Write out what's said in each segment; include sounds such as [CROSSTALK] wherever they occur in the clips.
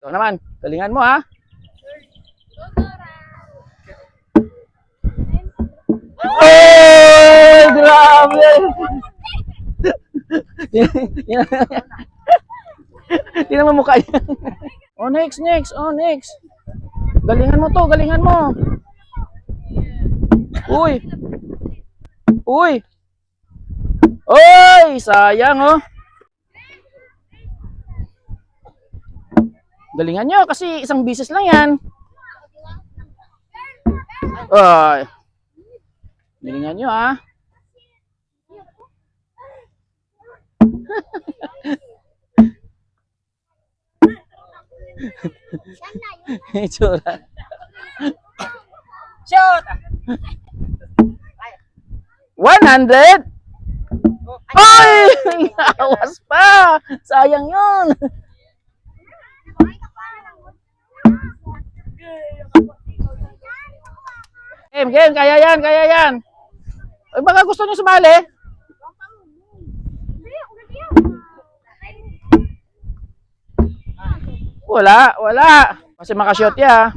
Ikaw naman, galingan mo ha. Oh, grabe. Hindi naman mukha yan. Oh, next, next. Oh, next. Galingan mo to, galingan mo. Uy. Uy. Oy, sayang oh. Galingan nyo kasi isang bisis lang yan. Ay. Galingan nyo ah. [LAUGHS] Itsura. Shoot! 100? Ay! [LAUGHS] Awas pa! Sayang yun! Game, game, kaya yan, kaya yan. Ay, baka gusto nyo sumali? Wala, wala. Kasi makashot ya.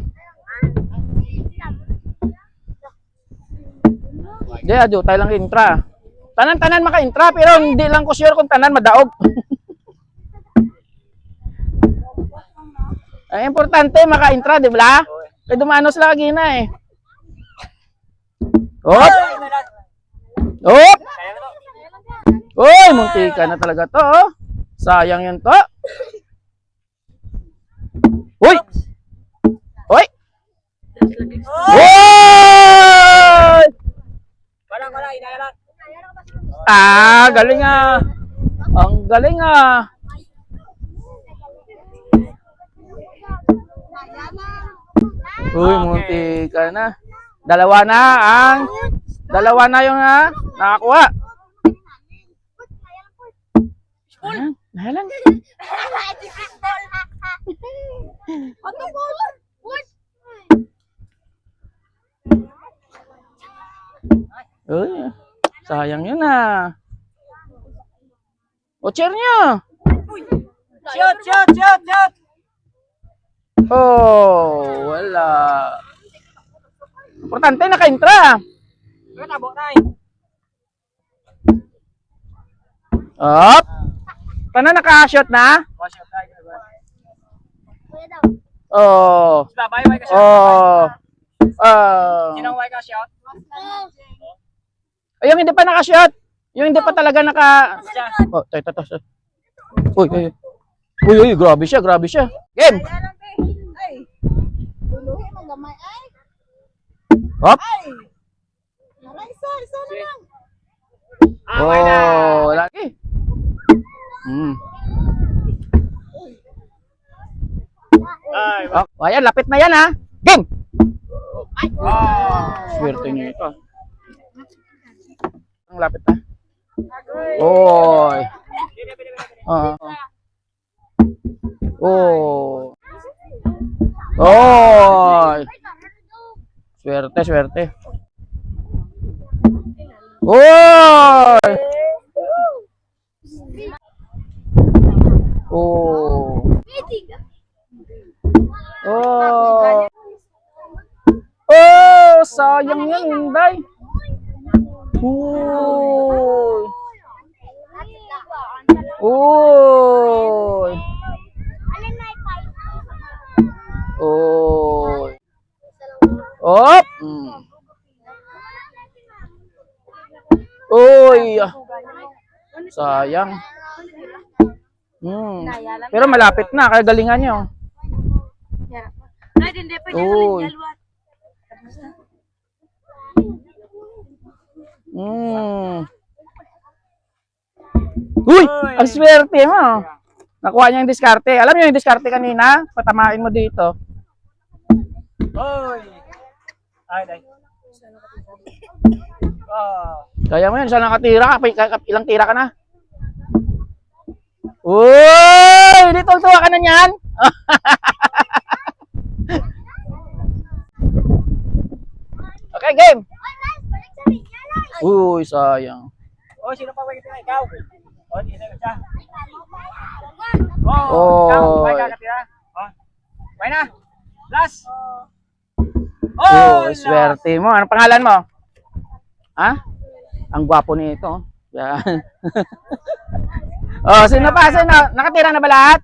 Hindi, ado, tayo lang intra. Tanan-tanan maka-intra, pero hindi lang ko sure kung tanan madaog. [LAUGHS] Ang importante, maka-intra, di ba? Kaya dumanos lagi na eh. Hop! Hop! Uy, muntika na talaga to. oh. Sayang yun to. Uy! Uy! Uy! Ah, galing ah. Ang galing ah. Uy, munti ka na. Dalawa na ang dalawa na yung ah, nakakuha. Ayan, nahalan. Uy, sayang yun ah. O, chair niya. Shoot, shoot, shoot, shoot! Oh, wala. Importante, naka-intra. Wala, tabo na Up. Paano naka-shot na? Oh, tayo. diba? Oh. Sila, bay, bay ka shot. Oh. Oh. Sinong ka shot? Ay, yung hindi pa naka-shot. Yung hindi pa talaga naka... Oh, tayo, tayo, tayo. Uy, uy. Uy, uy, grabe siya, grabe siya. Game. Ay. Man gamay ay. Hop. Ay. Naray isa, isa na lang. Na. Oh, lagi. Hmm. Ay, Oh, ayan, lapit na yan ha. Game. oh. Swerte niyo ito. Ang lapit na. Oy. Oo. Oh. Swerte, swerte. Oy. Oh. Oh. Oh, sayang yan, Inday. Uy. Uy. Uy. Sayang. Hmm. Pero malapit na, kaya galingan nyo. Uy. Hmm. Uy! Ang swerte mo. Nakuha niya yung diskarte. Alam niyo yung diskarte kanina? Patamain mo dito. Oy. Ay, ay. Oh. Kaya mo yan, saan nakatira ka? Ilang tira ka na? Uy! Dito tuwa ka na niyan? [LAUGHS] okay, game! Uy, sayang. Oh, sino pa way ka Ikaw. Oh, isa ka siya. Oh, ikaw, way ka katira. Oh. Okay na. Last. Oh, last. swerte mo. Ano pangalan mo? Ha? Ang gwapo nito. Yan. [LAUGHS] oh, sino pa? Sino? Nakatira na ba lahat?